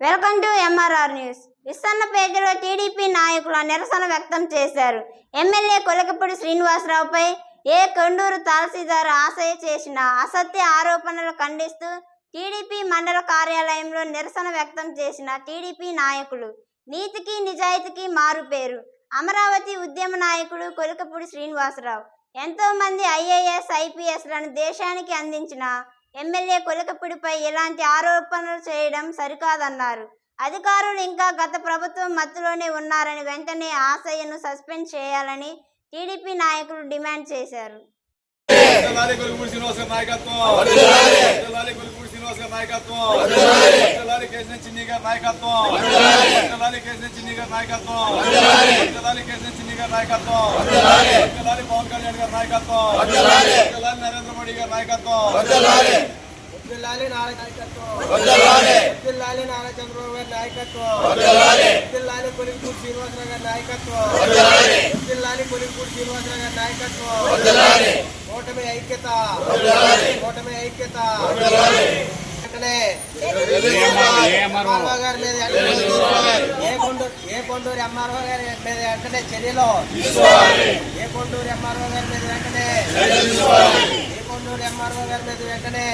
Welcome to MRR news విస్తరణ పేజీలో TDP నాయకుల నిరసన వ్యక్తం చేశారు. ఎమ్మెల్యే కొలకపూడి శ్రీనివాసరావుపై ఏ కొండూరు తహసీల్దార్ ఆశయ చేసిన అసత్య ఆరోపణలు ఖండిస్తూ టీడీపీ మండల కార్యాలయంలో నిరసన వ్యక్తం చేసిన టీడీపీ నాయకులు నీతికి నిజాయితీకి మారుపేరు అమరావతి ఉద్యమ నాయకుడు కొలకపూడి శ్రీనివాసరావు. ఎంతోమంది ఐఏఎస్ ఐపీఎస్లను దేశానికి అందించిన ఎమ్మెల్యే కొలకపూడిపై ఇలాంటి ఆరోపణలు చేయడం సరికాదన్నారు. అధికారులు ఇంకా గత ప్రభుత్వం మత్తులోనే ఉన్నారని వెంటనే ఆశయను సస్పెండ్ చేయాలని టీడీపీ నాయకులు డిమాండ్ చేశారు. శ్రీనివాస్ గారి నాయకత్వం వర్ధిల్లాలి కొలుగుపూడి శ్రీనివాస్ గారి నాయకత్వం వర్ధిల్లాలి కేసిన చిన్ని గారి నాయకత్వం వర్ధిల్లాలి కేసిన చిన్ని గారి నాయకత్వం వర్ధిల్లాలి కేసిన చిన్ని గారి నాయకత్వం వర్ధిల్లాలి పవన్ కళ్యాణ్ గారి నాయకత్వం వర్ధిల్లాలి నరేంద్ర మోడీ గారి నాయకత్వం జిల్లాలి నారా నాయకత్వం జిల్లాలి నారా చంద్రబాబు గారి నాయకత్వం జిల్లాలి కొలింపూడి శ్రీనివాసరావు గారి నాయకత్వం జిల్లాలి కొలింపూడి శ్రీనివాసరావు గారి నాయకత్వం కూటమి ఐక్యత కూటమి ఐక్యత వెంటనే ఏ కొండూరు ఏ కొండూరు ఎంఆర్ఓ గారి మీద వెంటనే చర్యలో ఏ కొండూరు ఎంఆర్ఓ గారి మీద వెంటనే ఏ కొండూరు ఎంఆర్ఓ గారి మీద వెంటనే